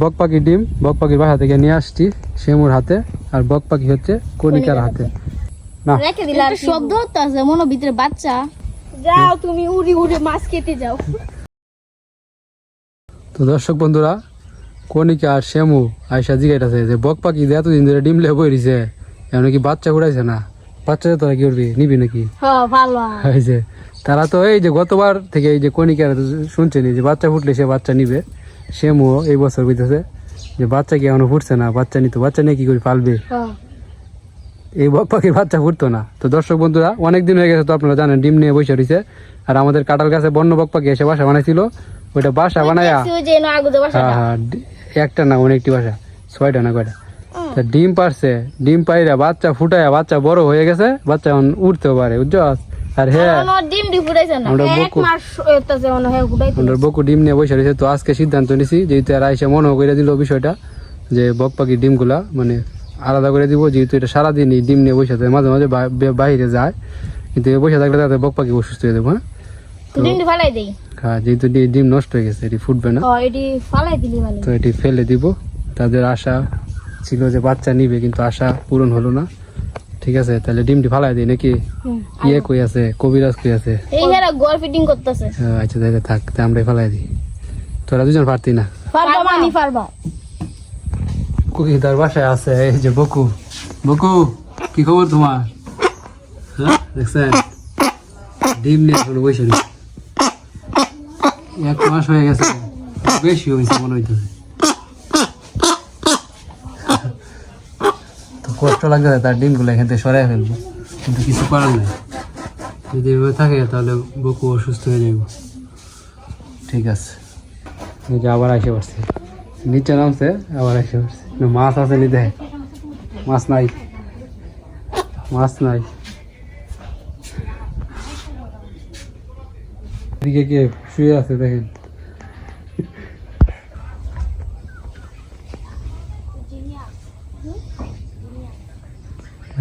বক পাখির ডিম বক পাখির বাসা থেকে নিয়ে আসছি শিমুর হাতে আর বক পাখি হচ্ছে কণিকার হাতে। না। রেখে দিলে আর শব্দ হতো আছে মনে ভিতরে বাচ্চা। যাও তুমি উড়ি উড়ে মাছ খেতে যাও। তো দর্শক বন্ধুরা কণিকা আর শ্যামু আয়সা জিগাইতেছে যে বক পাখি যে এতদিন ধরে ডিম লে বই দিছে এমন কি বাচ্চা উড়াইছে না? বাচ্চা তোরা কি করবি নিবি নাকি? হ্যাঁ হয়েছে তারা তো এই যে গতবার থেকে এই যে কণিকার শুনছেনি যে বাচ্চা ফুটলে সে বাচ্চা নিবে। শ্যামু এই বছর বুঝতেছে যে বাচ্চা কি এখনও ফুটছে না? বাচ্চা নিত বাচ্চা নিয়ে কি করে পালবে? হ্যাঁ। এই পাখির বাচ্চা ফুটতো না। তো দর্শক বন্ধুরা অনেক দিন হয়ে গেছে তো আপনারা জানেন ডিম নিয়ে বসে রয়েছে। আর আমাদের কাটাল গাছে বন্য বক পাখি এসে বাসা বানাইছিল। ওইটা বাসা বানায়া হ্যাঁ হ্যাঁ একটা না অনেকটি বাসা। ছয়টা না কয়টা? তা ডিম পারছে। ডিম পাইরা বাচ্চা ফুটায়া বাচ্চা বড় হয়ে গেছে। বাচ্চা এখন উঠতেও পারে বুঝছস আর হ্যাঁ ডিম ডি ফুটাইছে না। আমরা এক বকু মাস মনে হয় ডিম নিয়ে বসে রয়েছে তো আজকে সিদ্ধান্ত নিছি যেহেতু আর আইসা মনে করে দিল বিষয়টা যে বক ডিমগুলা মানে আলাদা করে দিব যেহেতু এটা সারাদিনই ডিম নিয়ে বসে থাকে মাঝে মাঝে বাইরে যায়। কিন্তু বসে থাকলে তাতে বক পাখি অসুস্থ হয়ে যাব হ্যাঁ? ডিম ডি ফালাই দেই। হ্যাঁ যেহেতু ডিম নষ্ট হয়ে গেছে এটি ফুটবে না। এটি ফালাই দিলি মানে। তো এটি ফেলে দিব। তাদের আশা ছিল যে বাচ্চা নিবে কিন্তু আশা পূরণ হলো না। ঠিক আছে তাহলে ডিমটি ফালাই দিই নাকি? ইয়ে কই আছে কবিরাজ কই আছে? এই হেরা গোল ফিটিং করতেছে। আচ্ছা তাহলে থাক তা আমরাই ফালাই দিই। তোরা দুজন পারতি না? পারবা মানি পারবা। কুকি তার বাসায় আছে এই যে বকু। বকু কি খবর তোমার? হ্যাঁ দেখছেন? ডিম নিয়ে এখন বসে এক মাস হয়ে গেছে বেশি হয়েছে মনে হইতেছে। কষ্ট লাগছে তার ডিমগুলো এখান থেকে সরাই ফেলব। কিন্তু কিছু করার নেই। যদি এভাবে থাকে তাহলে বকু অসুস্থ হয়ে যাবে ঠিক আছে। এই যে আবার আসে পারছে নিচে নামছে আবার আসে পারছে মাছ আছে নি দেখে। মাছ নাই। মাছ নাই। এদিকে কে শুয়ে আছে দেখেন।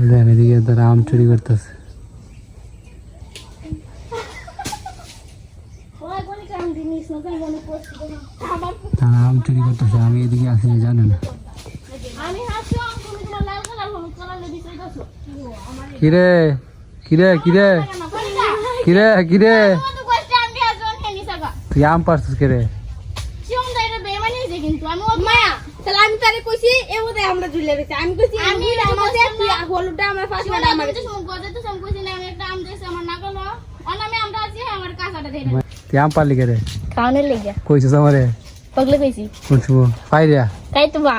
দেখেন এদিকে তারা আম চুরি করতেছে। তারা আম চুরি করতেছে, আমি এদিকে আছি জানে না কিরে কিরে কিরে কিরে কিরে? তুই আম পারছিস কিরে? তাহলে আমি তারে কইছি এ বোধ আমরা ঝুলে রয়েছে। আমি কইছি আমি আমি আমাদের হলুদটা আমার আমার তো গজে তো সম কইছি না আমি একটা আম দিয়েছি আমার নাগাল অনামে আমটা আছে আমার কাঁচাটা দেই তুই আম পারলি কিরে খাওয়ানোর লেগে। কইছিস আমারে? পাগলে কইছি। পাইরিয়া তাই তো বা।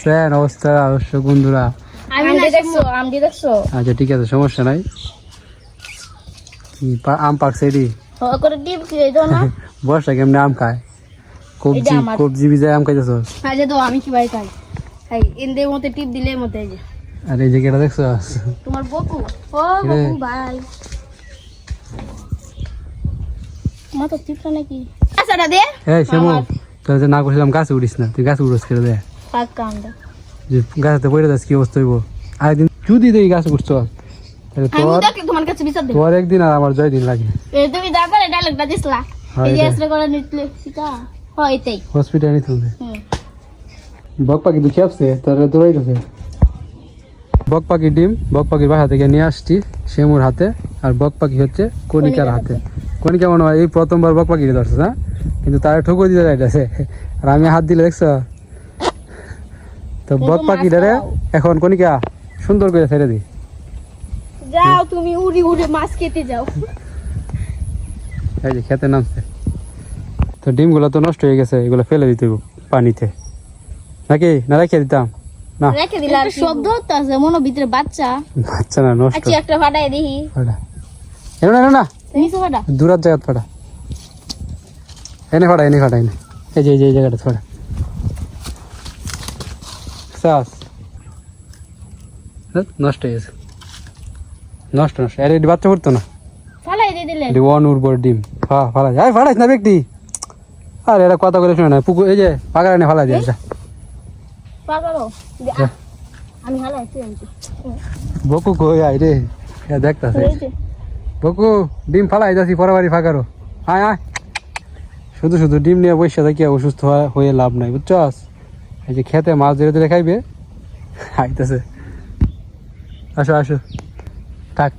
স্যার অবস্থা অবশ্য বন্ধুরা। আমি না দেখছ আম দিয়ে দেখছ? আচ্ছা ঠিক আছে সমস্যা নাই। কি আম পাকছে এটি। ও করে ডিপ কি দাও না। বর্ষা কেমনে আম খায়? কবজি কবজি ভিজায় আম খাইতেছ? আচ্ছা তো আমি কি ভাই খাই? এই ইন্দে মতে টিপ দিলে মতে এই যে। আর এই জায়গাটা দেখছ? তোমার বকু? ও বকু ভাই। মা তো টিপটা নাকি? আচ্ছাটা দে। এই শ্যামু তোর যে না করছিলাম গাছে উঠিস না। তুই গাছে উঠোস করে দে। পাক কামটা যে গাছতে পড়ে যাস কি অবস্থা হইব? আরেকদিন যদি দেই গাছে উঠছ তাহলে তোর তোমার কাছে বিচার দে তোর একদিন আর আমার জয় দিন লাগে এই তুমি দাদারে ডায়লগটা দিছলা। হ্যাঁ, এই যে। এসরে করে নিতলে সিটা হয় হসপিটাল নিতে বক পাখি দুঃখে আসছে তারা দৌড়াইতেছে বক পাখির ডিম বক পাখির বাসা থেকে নিয়ে আসছি শিমুর হাতে আর বক পাখি হচ্ছে কণিকার হাতে। কণিকা মনে হয় এই প্রথমবার বক পাখি ধরছে না? কিন্তু তারা ঠুকো দিতে যাইতেছে। আর আমি হাত দিলে দেখছ? তো বক পাখিটারে এখন কণিকা সুন্দর করে ছেড়ে দিই যাও তুমি উড়ি উড়ে মাছ খেতে যাও। এই যে খেতে নামছে। তো ডিমগুলো তো নষ্ট হয়ে গেছে এগুলো ফেলে দিতে পানিতে। নাকি? না রেখে দিতাম। না। রেখে দিলে আর শব্দ হতো আছে মনে ভিতরে বাচ্চা। বাচ্চা না নষ্ট। আচ্ছা একটা ফাটাই দেখি ফাটা। এনো না। না নিচে ফাটা। দূরার জায়গা ফাটা। এনে ফাটা এনে ফাটা এনে। এই যে এই জায়গাটা ফাটা। সাস। নষ্ট হয়ে গেছে। নষ্ট নষ্ট। আরে বাচ্চা পড়তো না। ফালাই দিয়ে দিলে ওয়ান উর্বর ডিম। ফা ফালা যায় ফাটাইস না ব্যক্তি। আর এরা কথা বলে শুনে না পুকুর এই যে পাকার এনে ফালা যায় যা পাগলো যা। আমি হালাই তুই আনছি বকু কই আই রে? দেখতাছে। বকু ডিম ফালাই যাচ্ছি পরের বাড়ি ফাঁকারো। আয় আয়। শুধু শুধু ডিম নিয়ে বসে থাকি অসুস্থ হয়ে- হয়ে লাভ নাই বুঝছস? এই যে খেতে মাছ ধরে ধরে খাইবে। আইতেছে। আসো আসো। থাক।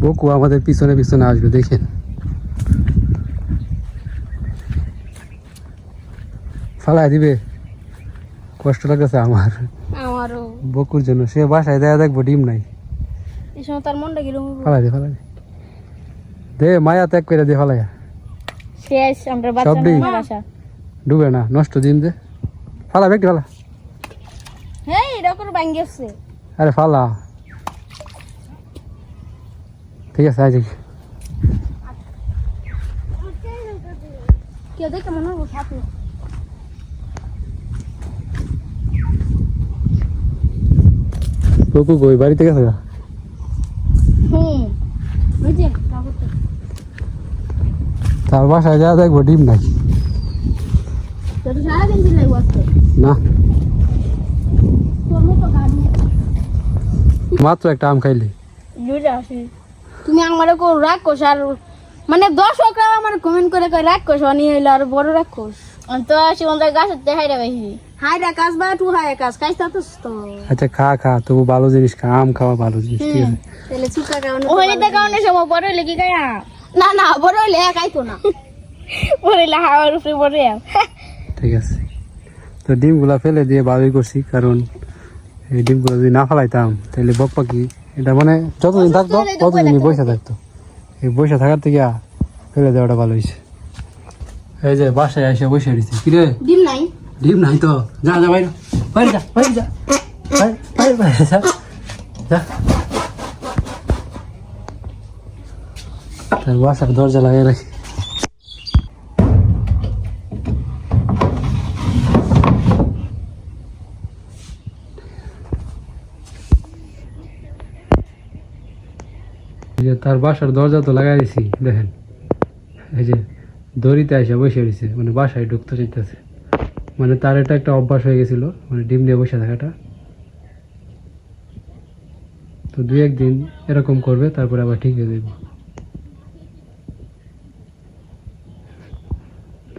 বকু আমাদের পিছনে পিছনে আসবে দেখেন। ফালাই দিবে। কষ্ট লাগতেছে আমার। আমারও। বকুর জন্য। সে বাসায় দেয়া দেখব ডিম নাই। এই সময় তার মনটা কীরকম ফালাই দে ফালাই দে। মায়া ত্যাগ করে দে ফালাইয়া শেষ আমরা বাচ্চা সবই? বাসা। ডুবে না নষ্ট দিন দে। ফালা ব্যক্তি ফালা। হেই আরে ফালা। ঠিক আছে আজ কেউ দেখে মনে হব বকু কই? বাড়িতে গেছে গা। তার বাসায় যা দেখব ডিম নাই। না। মাত্র একটা আম খাইলি। তুমি আমার কো রাগ কোষ আর মানে দর্শকরা আমার কমেন্ট করে কয় রাগ কোষ অনি হইল আর বড় রাগ কোষ তো সুমন্দার গাছের দেখাই রে বেশি। হাই কাজ বা টু হাই কাজ কাজ তা তো তো আচ্ছা খা খা তবু ভালো জিনিস খা আম খাওয়া ভালো জিনিস ঠিক আছে। তাহলে চুকা কারণে ওখানে তো কারণে সময় বড় হইলে কি গায়া না না বড় হইলে একাই না। বড় হইলে হাওয়ার উপরে বড় ঠিক আছে। তো ডিমগুলা ফেলে দিয়ে ভালোই করছি কারণ এই ডিমগুলো যদি না ফেলাইতাম তাহলে বক পাখি এটা মানে যতদিন থাকতো ততদিনই বসে থাকতো। এই বসে থাকার থেকে ফেলে দেওয়াটা ভালো হয়েছে এই যে বাসায় এসে বসে দিচ্ছে কিরে ডিম নাই। ডিম নাই তো। যা যা বাইরে। বাইরে যা বাইরে যা। বাইরে বাইরে যা। যা। তার বাসার দরজা লাগিয়ে রাখি। তার বাসার দরজা তো লাগাই দিছি দেখেন। এই যে দড়িতে এসে বসে রয়েছে মানে বাসায় ঢুকতে চাইতেছে। মানে তার এটা একটা অভ্যাস হয়ে গেছিল মানে ডিম দিয়ে বসে থাকাটা। তো দু একদিন এরকম করবে, তারপরে আবার ঠিক হয়ে যাবে।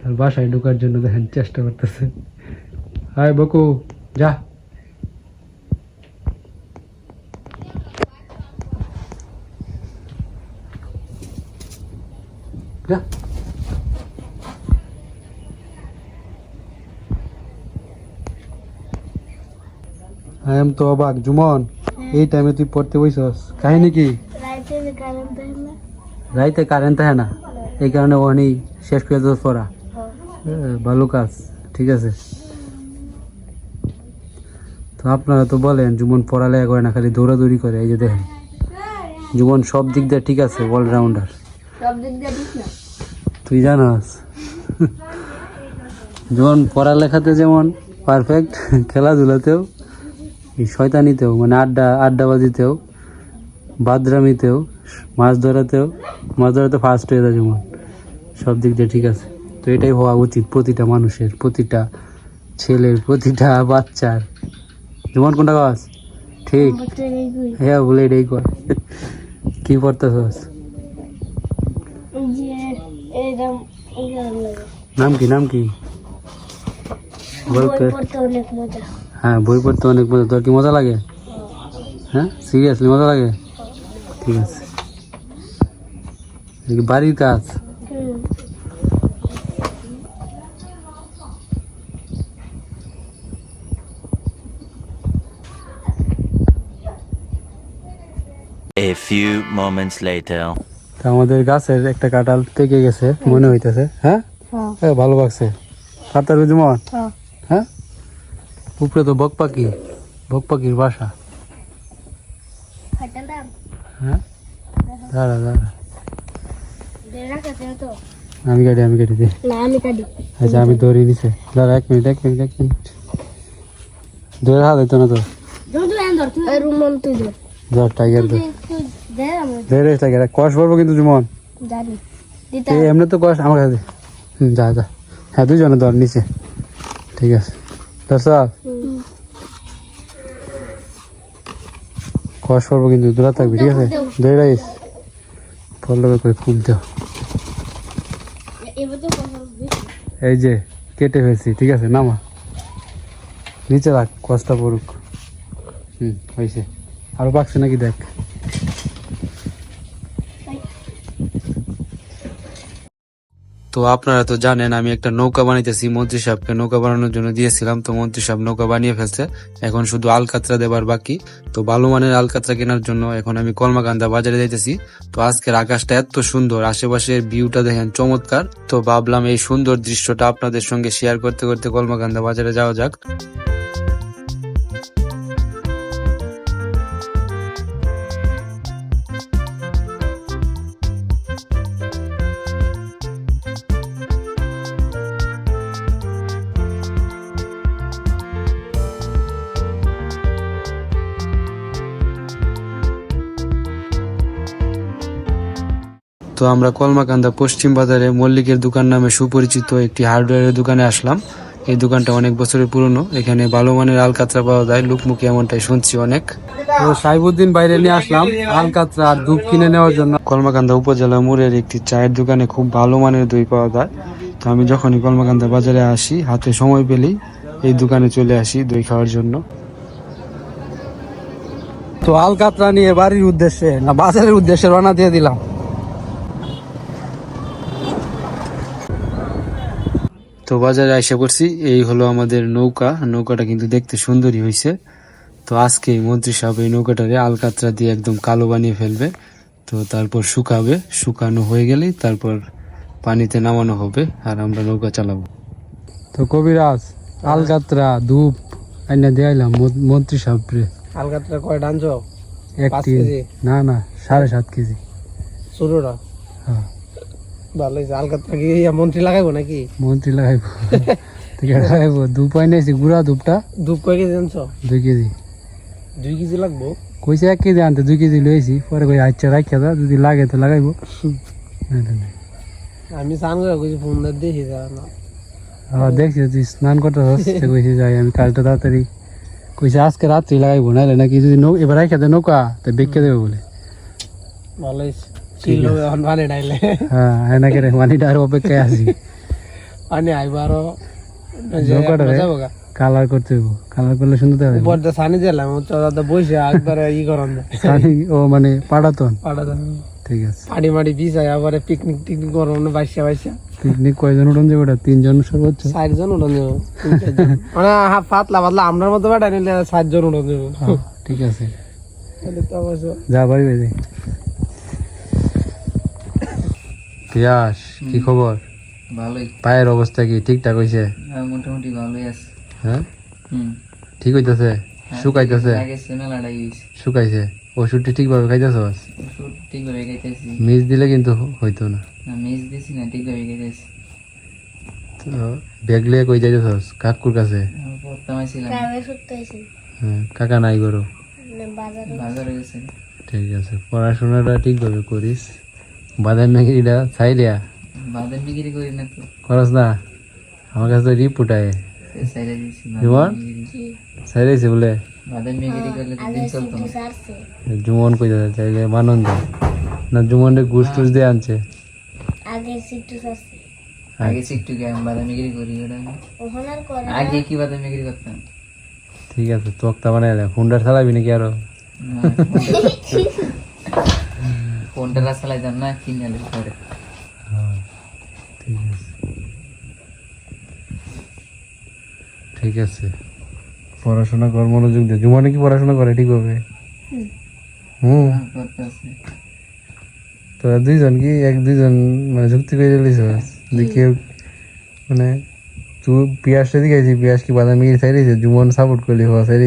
তার বাসায় ঢোকার জন্য দেখেন চেষ্টা করতেছে। হাই বকু, যা। যা। আই এম তো অবাক জুমন এই টাইমে তুই পড়তে বইছস? কাহিনী কি? রাইতে কারেন্ট থাকে না। এই কারণে ওখানে শেষ করে দিস পড়া। ভালো কাজ ঠিক আছে। তো আপনারা তো বলেন জুমন পড়ালেখা করে না খালি দৌড়াদৌড়ি করে এই যে দেখেন। জুমন সব দিক দিয়ে ঠিক আছে অলরাউন্ডার সব দিক দিয়ে দিস না? তুই জানাস। যেমন পড়ালেখাতে যেমন পারফেক্ট খেলাধুলাতেও এই শয়তানিতেও মানে আড্ডা আড্ডাবাজিতেও বাদরামিতেও মাছ ধরাতেও মাছ ধরাতে ফার্স্ট হয়ে যায় যেমন। সব দিক দিয়ে ঠিক আছে। তো এটাই হওয়া উচিত প্রতিটা মানুষের প্রতিটা ছেলের প্রতিটা বাচ্চার। যেমন কোনটা গাছ ঠিক। হ্যাঁ বলে এটাই কর। কি লাগে নাম কি নাম কি? বই হ্যাঁ বই পড়তে অনেক মজা। তোর কি মজা লাগে? হ্যাঁ সিরিয়াসলি মজা লাগে? ঠিক আছে। বাড়ির কাজ? A few moments later. তা আমাদের গাছের একটা কাঁঠাল পেকে গেছে মনে হইতেছে। হ্যাঁ? হ্যাঁ। ভালো লাগছে। কাতার বুঝমন হ্যাঁ। হ্যাঁ? উপরে তো বক পাখি বক পাখির বাসা। হ্যাঁ? দাঁড়া দাঁড়া। আমি কাটি আমি কাটি দিই আচ্ছা আমি দৌড়িয়ে নিছে দাঁড়া এক মিনিট এক মিনিট এক মিনিট। দৌড়ে হাত হইতো না তো? ধর ধর ধর টাইগার ধর তুই দে। ধরে টাইগার কষ পড়ব কিন্তু জুমন। জানি। এমনি তো কষ আমার কাছে যা যা। হ্যাঁ দুজনে ধর নিচে। ঠিক আছে। দশ কষ পড়ব কিন্তু দূরা থাকবি ঠিক আছে? ধরে রাখিস পড়লে করে ফুল দেও। এই যে কেটে ফেলছি ঠিক আছে? নামা। নিচে রাখ কষ্টা পড়ুক। হুম হয়েছে আরও পাকছে নাকি দেখ। তো আপনারা তো জানেন, আমি একটা নৌকা বানাইতেছি। মন্ত্রী সাহেবকে নৌকা বানানোর জন্য দিয়েছিলাম, তো মন্ত্রী সাহেব নৌকা বানিয়ে ফেলছে। এখন শুধু আলকাতরা দেবার বাকি। তো ভালো মানের আলকাতরা কেনার জন্য এখন আমি কলমাকান্দা বাজারে যাইতেছি। তো আজকের আকাশটা এত সুন্দর, আশেপাশের ভিউটা দেখেন চমৎকার। তো ভাবলাম এই সুন্দর দৃশ্যটা আপনাদের সঙ্গে শেয়ার করতে করতে কলমাকান্দা বাজারে যাওয়া যাক। তো আমরা কলমাকান্দা পশ্চিম বাজারে মল্লিকের দোকান নামে সুপরিচিত একটি হার্ডওয়্যারের দোকানে আসলাম। এই দোকানটা অনেক বছরের পুরনো। এখানে ভালো মানের আলকাতরা পাওয়া যায়। লুকমুখী এমনটাই শুনছি অনেক। তো সাইবুদ্দিন বাইরে নিয়ে আসলাম আলকাতরা আর দুধ কিনে নেওয়ার জন্য। কলমাকান্দা উপজেলা মোড়ের একটি চায়ের দোকানে খুব ভালো মানের দই পাওয়া যায়। তো আমি যখনই কলমাকান্দা বাজারে আসি হাতে সময় পেলেই এই দোকানে চলে আসি দই খাওয়ার জন্য। তো আলকাতরা নিয়ে বাড়ির উদ্দেশ্যে না বাজারের উদ্দেশ্যে রওনা দিয়ে দিলাম। তো বাজারে আইসা করছি এই হলো আমাদের নৌকা। নৌকাটা কিন্তু দেখতে সুন্দরই হয়েছে তো আজকে মন্ত্রী সাহেব এই নৌকাটারে আলকাতরা দিয়ে একদম কালো বানিয়ে ফেলবে। তো তারপর শুকাবে। শুকানো হয়ে গেলেই তারপর পানিতে নামানো হবে আর আমরা নৌকা চালাবো। তো কবিরাজ আলকাতরা ধূপ আইনা দিয়াইলাম মন্ত্রী সাহেবরে আলকাতরা কয়টা আনছো এক কেজি? না না সাড়ে সাত কেজি। ছোটটা হ্যাঁ। ভালো হয়েছে। কি মন্ত্রী লাগাইবো নাকি? মন্ত্রী লাগাইবো। লাগাইবো। ধূপ আইনাইছি গুড়া ধূপটা ধূপ কয় কেজি আনছো? দুই কেজি। দুই কেজি লাগবো? কইছে এক কেজি আনতে দুই কেজি লইছি পরে কই আচ্ছা রাখিয়া যদি লাগে তো লাগাইবো। আমি স্নান করে কইছি ফোন দিয়ে দেখি যা না। আবার দেখছি তুই স্নান করতে কইছি যাই আমি কালটা তাড়াতাড়ি কইছে আজকে রাত্রি লাগাইবো নাইলে নাকি যদি নৌ এবার রাখিয়া দে নৌকা তো বেঁকে দেবে বলে। ভালো হয়েছে। ডাইলে হ্যাঁ এনাকে অপেক্ষায় আছি পানি আইবো আরও যে নৌকাটা রে? যাব গা। কালার করতে হইব কালার করলে সুন্দর হবে উপর সানি দিলাম হচ্ছে বসে একবারে ই করন সানি ও মানে পাড়াতন পাড়া ঠিক আছে. পানি মাটি বিছাই আবার পিকনিক টিকনিক বাইসা বাইসা পিকনিক কয়জন উঠন যাবে ওটা তিনজন সর্বোচ্চ চারজন উঠান যাব চারজন। মানে পাতলা পাতলা আমরার মতো বাটা নিলে সাতজন উঠান যাব হ্যাঁ, ঠিক আছে. তাহলে তো অবশ্য যা বাড়ি পিয়াস কি খবর? ভালোই। পায়ের অবস্থা কি? ঠিকঠাক হইছে? হ্যাঁ, মোটামুটি ভালোই আছে। হ্যাঁ? হুম। ঠিক হইতেছে? শুকাইতেছে? আগে মেলাটাই গেছি। শুকাইছে? ওষুধটি ঠিকভাবে খাইতেছ? ওষুধ ঠিকভাবে খাইতেছি। মিস দিলে কিন্তু হইতো না। না মেজ দিছি না ঠিকভাবে খাইতেছি। তো ব্যাগ লিয়ে কই যাইতেছস কাকুর কাছে? হ্যাঁ কাকা নাই করো বাজারে বাজারে গেছে। ঠিক আছে পড়াশোনাটা ঠিকভাবে করিস। নাকি এটা চাইলিয়া বাজার বিক্রি করি না তো। খরচ না। আমার কাছে তো রিপোর্ট আয়। সাইডে দিছি জীবন? বলে। বাজার বিক্রি করলে দিন চলতো জুমন কই যাচ্ছে? চাইলে মানন দেয় না জুমনের ঘুষ টুস দিয়ে আনছে। আগে সিটু সারছে আগে একটু আমি বাদাম বিক্রি করি ওটা আগে কি বাদাম বিক্রি করতাম? ঠিক আছে তক্তা বানাইলে হুন্ডার চালাবি নাকি আরও? ফোনটা রাস্তা লাইতাম না কিনে আনলে পরে। ঠিক আছে। ঠিক আছে। পড়াশোনা কর মনোযোগ দে। জুমানে কি পড়াশোনা করে ঠিক হবে হুম? তোরা দুইজন কি এক দুইজন মানে যুক্তি করে দিলিস? যে কেউ মানে তুই পিয়াসটা দিকে পিয়াস কি বাদামি চাই রয়েছে জুমন সাপোর্ট করলি হওয়া চাই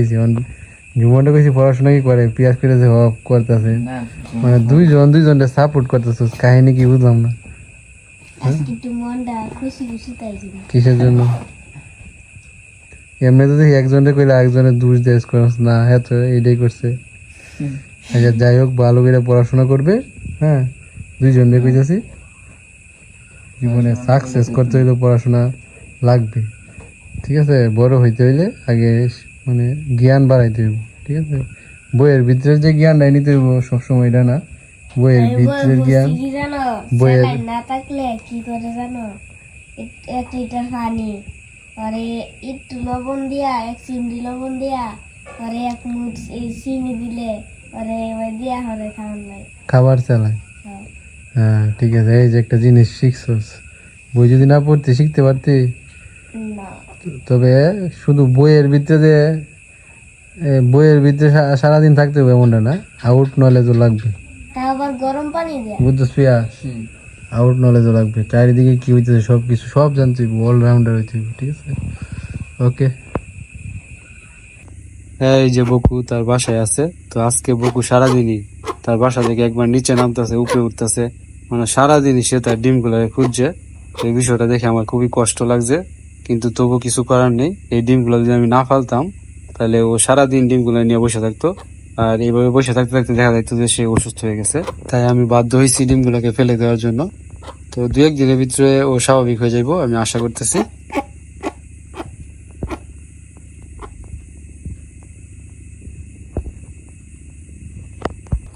জুমনটা কইছি পড়াশোনা কি করে পিয়াস করে যে হওয়া করতেছে মানে দুইজন দুইজনটা সাপোর্ট করতেছিস কাহিনী কি বুঝলাম না। কিসের জন্য? এমনি তো দেখি একজনে কইলে একজনের দোষ দেশ করস না হ্যাঁ তো এইটাই করছে। আচ্ছা যাই হোক ভালো করে পড়াশোনা করবে হ্যাঁ দুইজনে কইতেছি। জীবনে সাকসেস করতে হইলে পড়াশোনা লাগবে। ঠিক আছে বড় হইতে হইলে আগে মানে জ্ঞান বাড়াইতে হইব ঠিক আছে? বইয়ের ভিতরে যে জ্ঞানটাই নিতে হইব সবসময় এটা না? বইয়ের ভিতরের জ্ঞান বইয়ের- না থাকলে কি করে জানো? এক- এক লিটার পানি পরে একটু লবণ দিয়া এক চিমড়ি লবণ দিয়া পরে এক মুঠ এই চিনি দিলে পরে ওই দিয়া হরে খাওয়ান নাই খাবার চালায়। হ্যাঁ। হ্যাঁ ঠিক আছে এই যে একটা জিনিস শিখছস বই যদি না পড়তে শিখতে পারতি? না। তবে শুধু বইয়ের ভিতরে যে বইয়ের ভিতরে সারাদিন থাকতে হবে এমনটা না। আউট নলেজও লাগবে। তা আবার গরম পানি দিয়া। বুঝছিস আউট নলেজও লাগবে। চারিদিকে কি হইতেছে সব কিছু সব জানতে অলরাউন্ডার হইতে হইবে, ঠিক আছে? ওকে এই যে বকু তার বাসায় আছে তো আজকে বকু সারাদিনই তার বাসা থেকে একবার নিচে নামতেছে উপরে উঠতেছে। মানে সারাদিনই সে তার ডিমগুলো খুঁজছে। তো এই বিষয়টা দেখে আমার খুবই কষ্ট লাগছে। কিন্তু তবু কিছু করার নেই। এই ডিমগুলো যদি আমি না ফালতাম, তাহলে ও সারাদিন ডিমগুলো নিয়ে বসে থাকতো। আর এইভাবে বসে থাকতে থাকতে দেখা যাইতো যে সে অসুস্থ হয়ে গেছে। তাই আমি বাধ্য হয়েছি ডিমগুলোকে ফেলে দেওয়ার জন্য। তো দু এক দিনের ভিতরে ও স্বাভাবিক হয়ে যাইবো, আমি আশা করতেছি।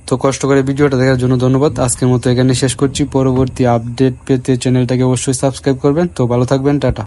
তো কষ্ট করে ভিডিওটা দেখার জন্য ধন্যবাদ। আজকের মতো এখানে শেষ করছি। পরবর্তী আপডেট পেতে চ্যানেলটাকে অবশ্যই সাবস্ক্রাইব করবেন। তো ভালো থাকবেন, টাটা।